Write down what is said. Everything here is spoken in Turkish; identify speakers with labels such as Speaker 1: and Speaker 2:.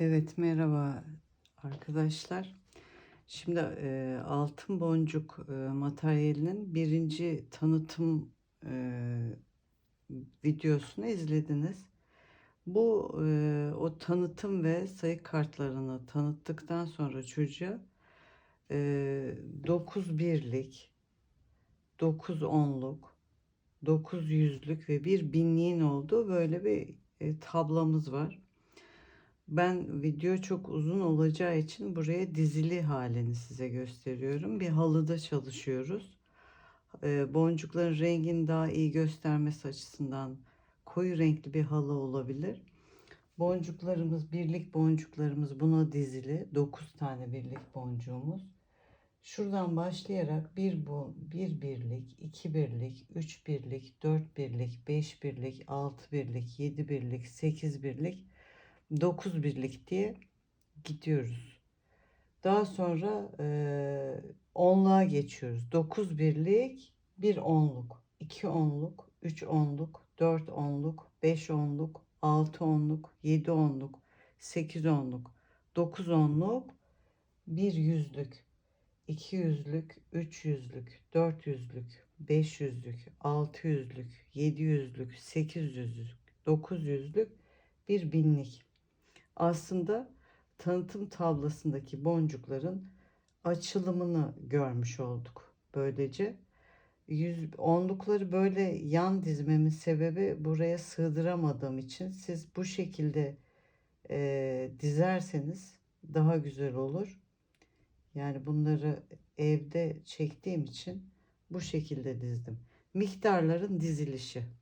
Speaker 1: Evet merhaba arkadaşlar. Şimdi e, altın boncuk e, materyalinin birinci tanıtım e, videosunu izlediniz. Bu e, o tanıtım ve sayı kartlarını tanıttıktan sonra çocuğa e, 9 birlik, 9 onluk, 9 yüzlük ve bir binliğin olduğu böyle bir e, tablamız var. Ben video çok uzun olacağı için buraya dizili halini size gösteriyorum. Bir halıda çalışıyoruz. Ee, boncukların rengini daha iyi göstermesi açısından koyu renkli bir halı olabilir. Boncuklarımız, birlik boncuklarımız buna dizili. 9 tane birlik boncuğumuz. Şuradan başlayarak bir bir birlik, iki birlik, üç birlik, dört birlik, beş birlik, altı birlik, yedi birlik, sekiz birlik 9 birlik diye gidiyoruz. Daha sonra e, onluğa geçiyoruz. 9 birlik, 1 onluk, 2 onluk, 3 onluk, 4 onluk, 5 onluk, 6 onluk, 7 onluk, 8 onluk, 9 onluk, 1 yüzlük, 2 yüzlük, 3 yüzlük, 4 yüzlük, 5 yüzlük, 6 yüzlük, 7 yüzlük, 8 yüzlük, 9 yüzlük, bir binlik aslında tanıtım tablasındaki boncukların açılımını görmüş olduk. Böylece yüz, onlukları böyle yan dizmemin sebebi buraya sığdıramadığım için siz bu şekilde e, dizerseniz daha güzel olur. Yani bunları evde çektiğim için bu şekilde dizdim. Miktarların dizilişi.